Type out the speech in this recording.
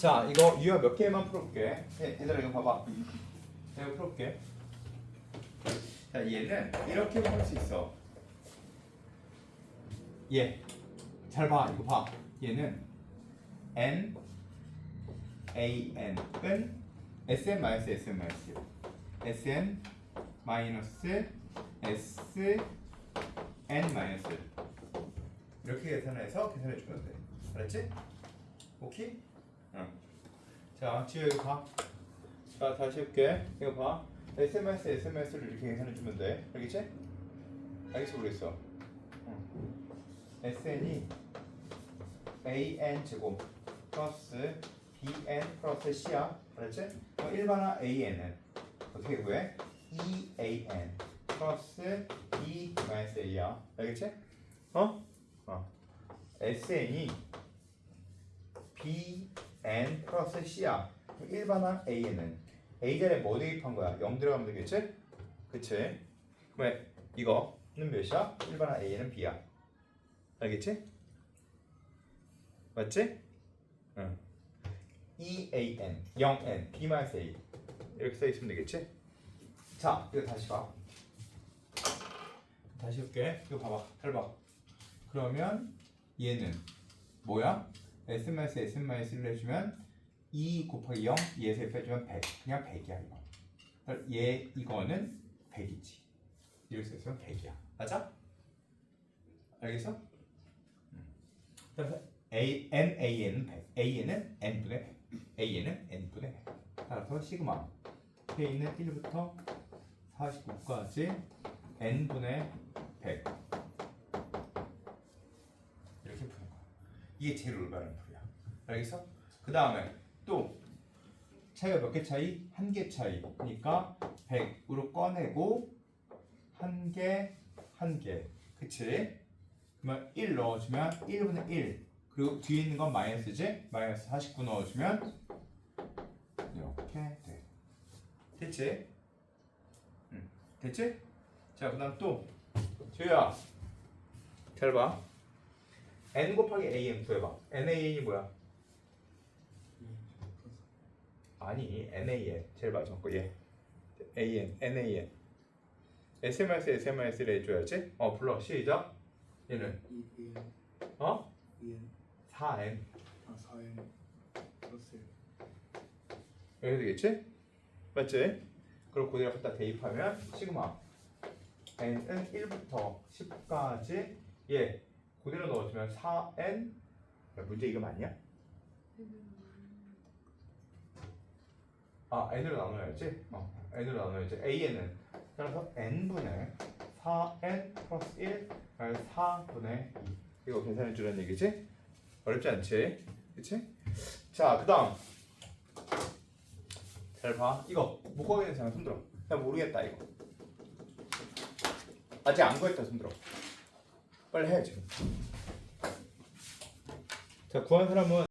자 이거 유형 몇 개만 풀어볼게. 예, 얘들아 이거 봐봐. 내가 풀어볼게. 자 얘는 이렇게 풀 수 있어. 얘잘봐 이거 봐. 얘는 n a n은 sn 마이너스 sn 마이너스 sn 마이너스 s n 마이너스 이렇게 계산해서 계산해 주면 돼. 알았지? 오케이? 응. 자, 지효 이거 봐. 자, 다시 해볼게. 이거 봐. SMS, SMS를 이렇게 계산해 주면 돼. 알겠지? 알겠어, 모르겠어. 응. SN이 AN 제곱 플러스 BN 플러스 C야. 알았지? 그럼 일반화 AN은 어떻게 구해? EAN 플러스 E 마이너스 A야. 알겠지? 어? 어. SN이 BN 플러스 C야. 그럼 일반화 A는 A 자리에 뭐 대입한 거야? 0 들어가면 되겠지? 그치? 그러면 이거는 몇이야? 일반화 A는 B야. 알겠지? 맞지? 응. EAN 0N B 마이너스 A 이렇게 써 있으면 되겠지? 자, 이거 다시 봐. 다시 볼게. 이거 봐봐. 잘 봐. 그러면 얘는 뭐야? S 마이너스 S 마이너스를 해주면 2 곱하기 0 얘에서 빼주면 100 그냥 100이야 이거. 그러니까 얘 이거는 100이지. 이렇게 써있으면 100이야. 맞아? 알겠어? 음. 그래서 A, N, AN은 100 AN은 N분의 100 AN은 N분의 100 따라서 시그마. K는 1부터 49까지 N분의 100 이렇게 푸는 거야 이게 제일 올바른 풀이야. 알겠어? 그 다음에 또 차이가 몇 개 차이? 한 개 차이. 그러니까 100으로 꺼내고 한 개, 한 개. 그치? 그러면 1 넣어주면 1분의 1. 그리고 뒤에 있는 건 마이너스지? 마이너스 49 넣어주면 이렇게 돼. 됐지? 응. 됐지? 자, 그 다음 또 조야 잘 봐. N 곱하기 an 구해봐. nan이 뭐야? 아니 nan 제일 마지막 거 얘. an nan sms sms를 해줘야지. 어 불러 시작. 얘는 어 EN 4n 아 4N 플러스 이렇게 되겠지? 맞지? 그리고 그대로 갖다 대입하면 시그마 n은 1부터 10까지 얘 그대로 넣어주면 4n 야, 문제 이거 맞냐? 아 n으로 나눠야지 어, n으로 나눠야지 an은 따라서 n분의 4n 플러스 1 그래서 4분의 2 이거 계산해 주라는 얘기지? 어렵지 않지? 그치? 자그 다음 잘 봐. 이거 못 구하겠는 사람 손들어. 나 모르겠다 이거. 아직 안 구했다 손들어. 빨리 해 지금. 자 구한 사람은